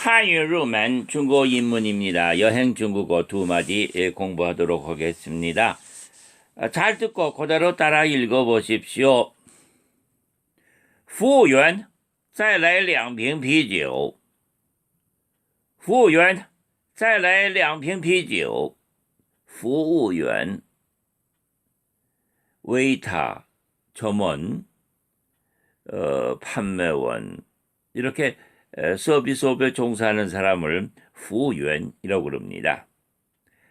한유 루멘 중국 인문입니다. 여행 중국어 두 마디 예, 공부하도록 하겠습니다. 아, 잘 듣고 그대로 따라 읽어 보십시오. 服务员,再来两瓶啤酒.服务员,再来两瓶啤酒.服务员 웨이터, 점원, 어, 판매원 이렇게 에, 서비스업에 종사하는 사람을 후원이라고 그럽니다.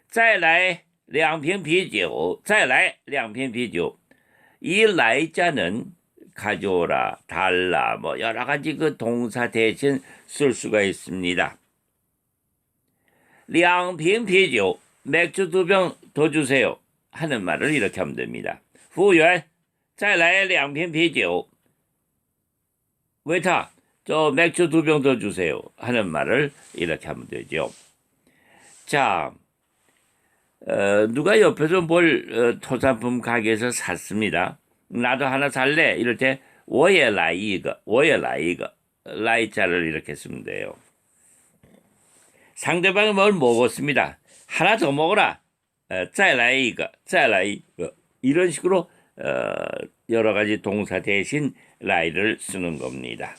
再来两瓶啤酒,再来两瓶啤酒. 이 라이자는 가져오라, 달라, 뭐 여러 가지 그 동사 대신 쓸 수가 있습니다. 两瓶啤酒, 맥주 두 병 더 주세요. 하는 말을 이렇게 하면 됩니다. 服务员,再来两瓶啤酒. 웨이터, 또 맥주 두 병 더 주세요 하는 말을 이렇게 하면 되죠. 자, 어, 누가 옆에서 뭘 어, 토산품 가게에서 샀습니다. 나도 하나 살래. 이럴 때 워에 라이가 워에 라이가 라이자를 이렇게 쓰면 돼요. 상대방이 뭘 먹었습니다. 하나 더 먹어라. 어, 짜라이가 짜라이 이런 식으로 어, 여러 가지 동사 대신 라이를 쓰는 겁니다.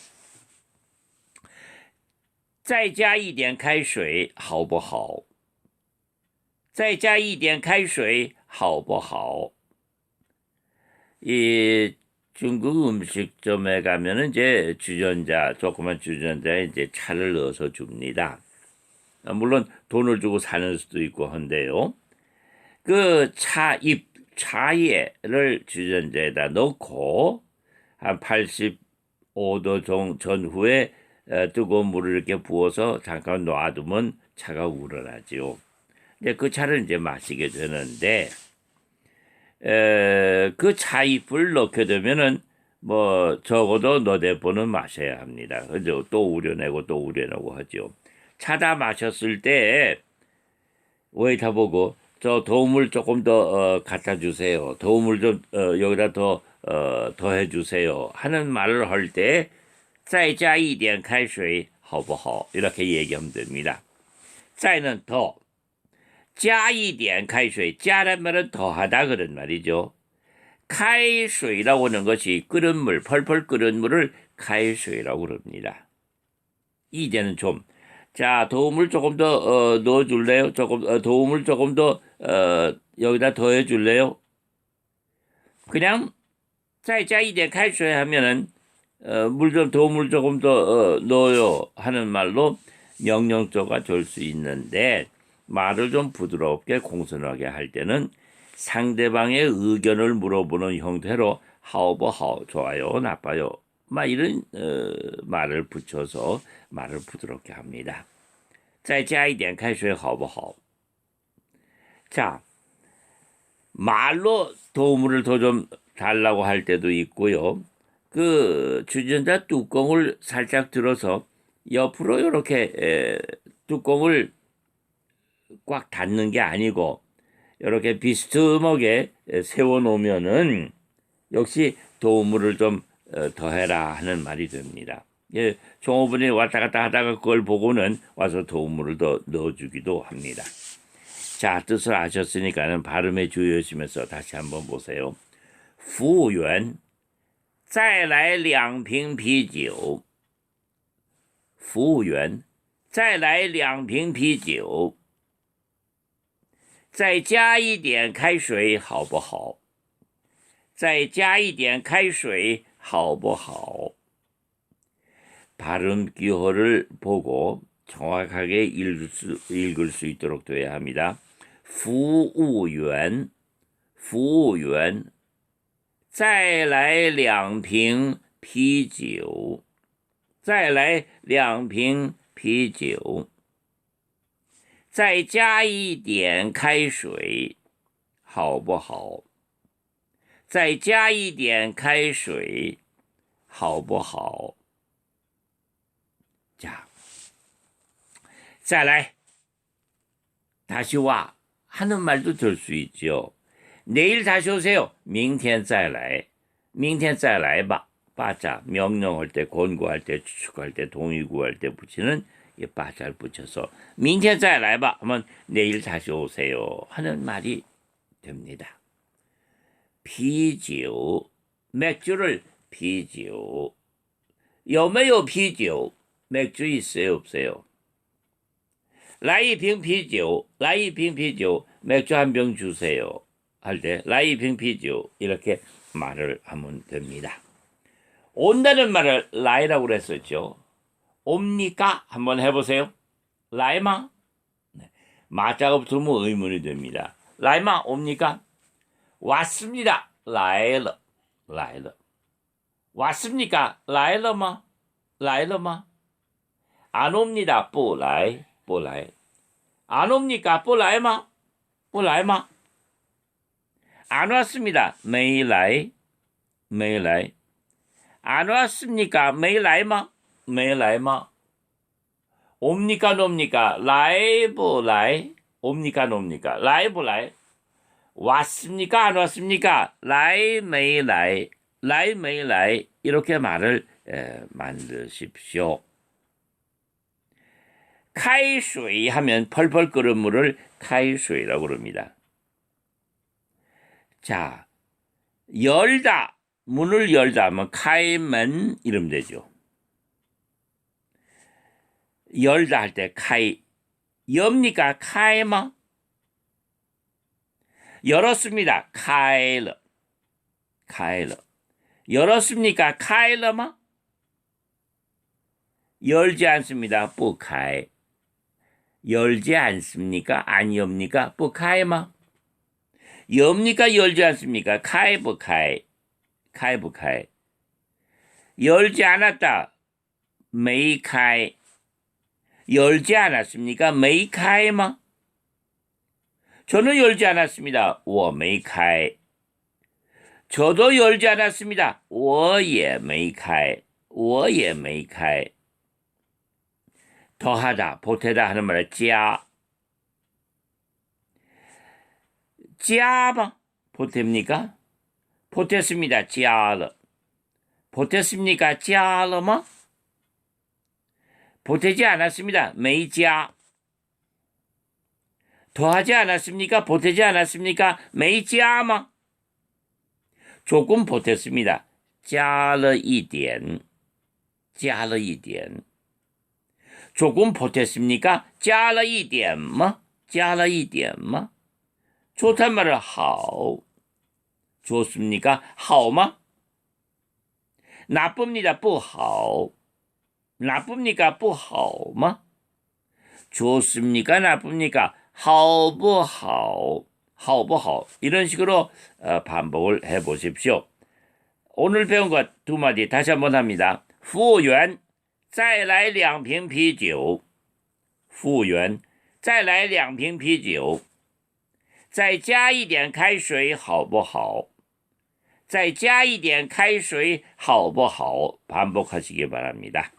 再加一点开水好不好?再加一点开水好不好? 이 중국 음식점에 가면은 이제 주전자 조그만 주전자에 이제 차를 넣어서 줍니다. 아, 물론 돈을 주고 사는 수도 있고 한데요. 그 차입 차예를 주전자에다 넣고 한 85도 정, 전후에 어, 뜨거운 물을 이렇게 부어서 잠깐 놔두면 차가 우러나지요. 이제 그 차를 이제 마시게 되는데 에, 그 차잎을 넣게 되면은 뭐 적어도 너댓 번은 마셔야 합니다. 그죠? 또 우려내고 또 우려내고 하죠. 차다 마셨을 때 웨이터 보고 저 도움을 조금 더 어, 갖다 주세요. 도움을 좀 어, 여기다 더 어, 더해 주세요. 하는 말을 할 때 再加一点开水好不好? 이렇게 얘기하면 됩니다. 再는 더, 加一点开水, 加란 말은 더하다 그런 말이죠. 开水라고 하는 것이 끓은 물, 펄펄 끓은 물을 开水라고 그럽니다. 이제는 좀, 자, 도움을 조금 더 어, 넣어줄래요? 조금 어, 도움을 조금 더 어, 여기다 더해줄래요? 그냥 再加一点开水 하면은 어, 물 좀 도움을 조금 더 어, 넣어요 하는 말로 명령조가 될 수 있는데 말을 좀 부드럽게 공손하게 할 때는 상대방의 의견을 물어보는 형태로 하오버하오 좋아요 나빠요 막 이런 어, 말을 붙여서 말을 부드럽게 합니다. 再加一点开水好不好? 자 말로 도움을 더 좀 달라고 할 때도 있고요. 그 주전자 뚜껑을 살짝 들어서 옆으로 이렇게 에, 뚜껑을 꽉 닫는 게 아니고 이렇게 비스듬하게 세워 놓으면은 역시 도움을 좀 어, 더해라 하는 말이 됩니다. 예, 종업원이 왔다 갔다 하다가 그걸 보고는 와서 도움을 더 넣어주기도 합니다. 자, 뜻을 아셨으니까는 발음에 주의하시면서 다시 한번 보세요. 服务员, 再来两瓶啤酒.服务员,再来两瓶啤酒.再加一点开水好不好?再加一点开水好不好? 발음 기호를 보고 정확하게 읽을 수, 읽을 수 있도록 되어야 합니다. 服务员,服务员, 再来两瓶啤酒。再来两瓶啤酒。再加一点开水好不好？再加一点开水好不好？加再来大叔啊还能满足着睡觉 내일 다시 오세요. 明天再来,明天再来吧. 빠자 명령할 때, 권고할 때, 추측할 때, 동의 구할 때 붙이는 이 바잘 붙여서 明天再来吧 하면 내일 다시 오세요 하는 말이 됩니다.啤酒 맥주를 啤酒有没有啤酒 맥주 있어요 없어요? 来一瓶啤酒来一瓶啤酒 맥주 한 병 주세요 할 때 라이 빙 피주 이렇게 말을 하면 됩니다. 온다는 말을 라이라고 그랬었죠. 옵니까? 한번 해보세요. 라이마? 네. 마자가 붙으면 뭐 의문이 됩니다. 라이마 옵니까? 왔습니다. 라이러. 라이러. 왔습니까? 라이러마? 라이러마? 안 옵니다. 뽀라이. 뽀라이. 안 옵니까? 뽀라이마? 뽀라이마? 안 왔습니다. 메이 라이. 메이 라이. 안 왔습니까? 매일 라이마? 매일 라이마? 옵니까 놉니까? 라이브 라이? 옵니까 놉니까? 라이브 라이? 왔습니까? 안 왔습니까? 라이 매일 라이? 라이 매일 라이? 이렇게 말을 에, 만드십시오. 카이수이 하면 펄펄 끓은 물을 카이수이라고 그럽니다. 자, 열다 문을 열다 하면 카이먼 이러면 되죠. 열다 할 때 카이 엽니까? 카이마? 열었습니다. 카일러. 카일러. 열었습니까? 카일러마? 열지 않습니다. 뿌카이. 열지 않습니까? 안 엽니까? 뿌카이마 엽니까 열지 않습니까 카이 뿌카이 카이 뿌카이 열지 않았다 메이카이 열지 않았습니까? 메이카이마? 저는 열지 않았습니다. 我没开. 저도 열지 않았습니다. 我也没开.我也没开. 더하다, 보태다 하는 말은 加. 加마 보탭니까? 보탰습니다. 加了. 보탰습니까? 加了吗? 보태지 않았습니다. 메이지아. 더하지 않았습니까? 보태지 않았습니까? 메이지아마. 조금 보탰습니다. 加了一点.加了一点. 조금 보탰습니까? 加了一点吗?加了一点吗? 좋단 말을 好. 좋습니까? 好吗? 나쁩니다. 不好. 나쁩니까? 不好吗? 좋습니까? 나쁩니까? 好不好?好不好? 이런 식으로 어, 반복을 해 보십시오. 오늘 배운 것 두 마디 다시 한번 합니다. 服务员再来两瓶啤酒.服务员再来两瓶啤酒. 再加一点开水好不好?再加一点开水好不好? 반복하시기 바랍니다.